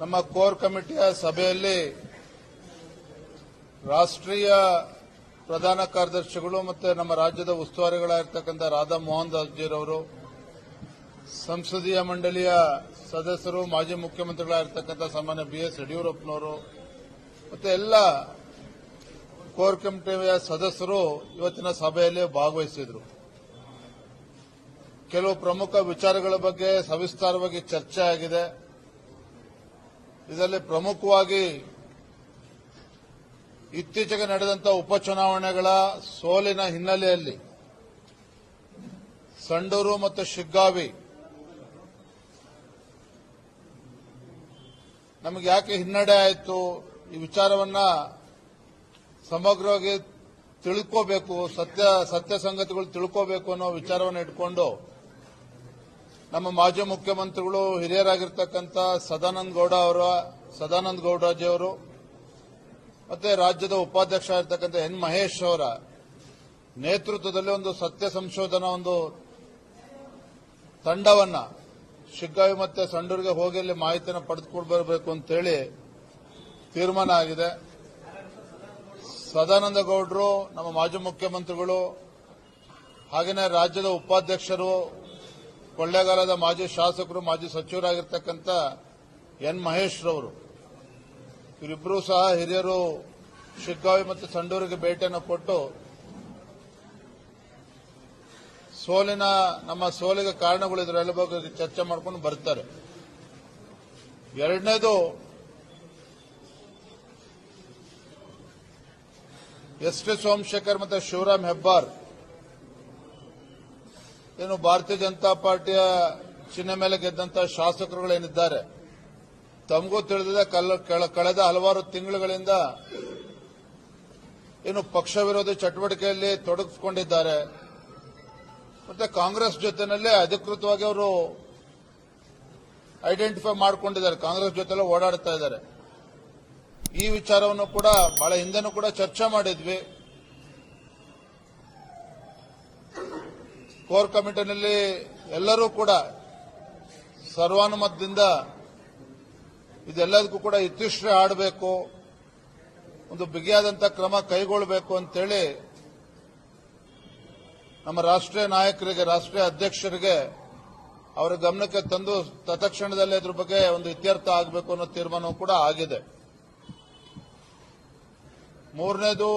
ನಮ್ಮ ಕೋರ್ ಕಮಿಟಿಯ ಸಭೆಯಲ್ಲಿ ರಾಷ್ಟ್ರೀಯ ಪ್ರಧಾನ ಕಾರ್ಯದರ್ಶಿಗಳು ಮತ್ತು ನಮ್ಮ ರಾಜ್ಯದ ಉಸ್ತುವಾರಿಗಳಾಗಿರ್ತಕ್ಕಂಥ ರಾಧಾ ಮೋಹನ್ ದಾಸ್ಜಿರವರು, ಸಂಸದೀಯ ಮಂಡಳಿಯ ಸದಸ್ಯರು, ಮಾಜಿ ಮುಖ್ಯಮಂತ್ರಿಗಳಾಗಿರ್ತಕ್ಕಂಥ ಸಾಮಾನ್ಯ ಬಿ ಎಸ್ ಯಡಿಯೂರಪ್ಪನವರು, ಮತ್ತು ಎಲ್ಲ ಕೋರ್ ಕಮಿಟಿಯ ಸದಸ್ಯರು ಇವತ್ತಿನ ಸಭೆಯಲ್ಲಿ ಭಾಗವಹಿಸಿದರು. ಕೆಲವು ಪ್ರಮುಖ ವಿಚಾರಗಳ ಬಗ್ಗೆ ಸವಿಸ್ತಾರವಾಗಿ ಚರ್ಚೆ ಆಗಿದೆ. ಇದರಲ್ಲಿ ಪ್ರಮುಖವಾಗಿ ಇತ್ತೀಚೆಗೆ ನಡೆದಂತ ಉಪಚುನಾವಣೆಗಳ ಸೋಲಿನ ಹಿನ್ನೆಲೆಯಲ್ಲಿ ಸಂಡೂರು ಮತ್ತು ಶಿಗ್ಗಾವಿ ನಮಗೆ ಯಾಕೆ ಹಿನ್ನಡೆ ಆಯಿತು ಈ ವಿಚಾರವನ್ನ ಸಮಗ್ರವಾಗಿ ತಿಳ್ಕೋಬೇಕು, ಸತ್ಯ ಸತ್ಯ ಸಂಗತಿಗಳು ತಿಳ್ಕೋಬೇಕು ಅನ್ನೋ ವಿಚಾರವನ್ನು ಇಟ್ಕೊಂಡು ನಮ್ಮ ಮಾಜಿ ಮುಖ್ಯಮಂತ್ರಿಗಳು ಹಿರಿಯರಾಗಿರ್ತಕ್ಕಂಥ ಸದಾನಂದ ಗೌಡ ಅವರ, ಸದಾನಂದ ಗೌಡರಾಜಿ ಅವರು, ಮತ್ತೆ ರಾಜ್ಯದ ಉಪಾಧ್ಯಕ್ಷ ಆಗಿರ್ತಕ್ಕಂಥ ಎನ್ ಮಹೇಶ್ ಅವರ ನೇತೃತ್ವದಲ್ಲಿ ಒಂದು ಸತ್ಯ ಸಂಶೋಧನಾ ಒಂದು ತಂಡವನ್ನ ಶಿಗ್ಗಾವಿ ಮತ್ತೆ ಸಂಡೂರಿಗೆ ಹೋಗಿ ಅಲ್ಲಿ ಮಾಹಿತಿಯನ್ನು ಪಡೆದುಕೊಂಡು ಬರಬೇಕು ಅಂತೇಳಿ ತೀರ್ಮಾನ ಆಗಿದೆ. ಸದಾನಂದ ಗೌಡರು, ನಮ್ಮ ಮಾಜಿ ಮುಖ್ಯಮಂತ್ರಿಗಳು ಹಾಗೆಯೇ ರಾಜ್ಯದ ಉಪಾಧ್ಯಕ್ಷರು ಕೊಳ್ಳೇಗಾಲದ ಮಾಜಿ ಶಾಸಕರು, ಮಾಜಿ ಸಚಿವರಾಗಿರ್ತಕ್ಕಂಥ ಎನ್ ಮಹೇಶ್ ರವರು ಇವರಿಬ್ಬರೂ ಸಹ ಹಿರಿಯರು ಶಿಗ್ಗಾವಿ ಮತ್ತು ಸಂಡೂರಿಗೆ ಭೇಟಿಯನ್ನು ಕೊಟ್ಟು ಸೋಲಿನ, ನಮ್ಮ ಸೋಲಿಗೆ ಕಾರಣಗಳು ಇದರಲ್ಲಿ ಬಗ್ಗೆ ಚರ್ಚೆ ಮಾಡ್ಕೊಂಡು ಬರ್ತಾರೆ. ಎರಡನೇದು, ಎಸ್ ಟಿ ಸೋಮಶೇಖರ್ ಮತ್ತು ಶಿವರಾಮ್ ಹೆಬ್ಬಾರ್. ಏನು ಭಾರತೀಯ ಜನತಾ ಪಾರ್ಟಿಯ ಚಿಹ್ನೆ ಮೇಲೆ ಗೆದ್ದಂತ ಶಾಸಕರುಗಳೇನಿದ್ದಾರೆ? ತಮಗೂ ತಿಳಿದಿದೆ ಕಳೆದ ಹಲವಾರು ತಿಂಗಳುಗಳಿಂದ ಏನು ಪಕ್ಷ ವಿರೋಧಿ ಚಟುವಟಿಕೆಯಲ್ಲಿ ತೊಡಗಿಸಿಕೊಂಡಿದ್ದಾರೆ. ಮತ್ತೆ ಕಾಂಗ್ರೆಸ್ ಜೊತೆನಲ್ಲೇ ಅಧಿಕೃತವಾಗಿ ಅವರು ಐಡೆಂಟಿಫೈ ಮಾಡಿಕೊಂಡಿದ್ದಾರೆ, ಕಾಂಗ್ರೆಸ್ ಜೊತೆಲ್ಲ ಓಡಾಡ್ತಾ ಇದ್ದಾರೆ. ಈ ವಿಚಾರವನ್ನು ಕೂಡ ಬಹಳ ಹಿಂದೆನೂ ಕೂಡ ಚರ್ಚೆ ಮಾಡಿದ್ವಿ. ಕೋರ್ ಕಮಿಟಿನಲ್ಲಿ ಎಲ್ಲರೂ ಕೂಡ ಸರ್ವಾನುಮತದಿಂದ ಇದೆಲ್ಲದಕ್ಕೂ ಕೂಡ ಇತಿಶ್ರೇ ಆಡಬೇಕು, ಒಂದು ಬಿಗಿಯಾದಂಥ ಕ್ರಮ ಕೈಗೊಳ್ಳಬೇಕು ಅಂತೇಳಿ ನಮ್ಮ ರಾಷ್ಟ್ರೀಯ ನಾಯಕರಿಗೆ, ರಾಷ್ಟ್ರೀಯ ಅಧ್ಯಕ್ಷರಿಗೆ ಅವರ ಗಮನಕ್ಕೆ ತಂದು ತತ್ಕ್ಷಣದಲ್ಲೇ ಇದ್ರ ಬಗ್ಗೆ ಒಂದು ಇತ್ಯರ್ಥ ಆಗಬೇಕು ಅನ್ನೋ ತೀರ್ಮಾನವೂ ಕೂಡ ಆಗಿದೆ. ಮೂರನೇದು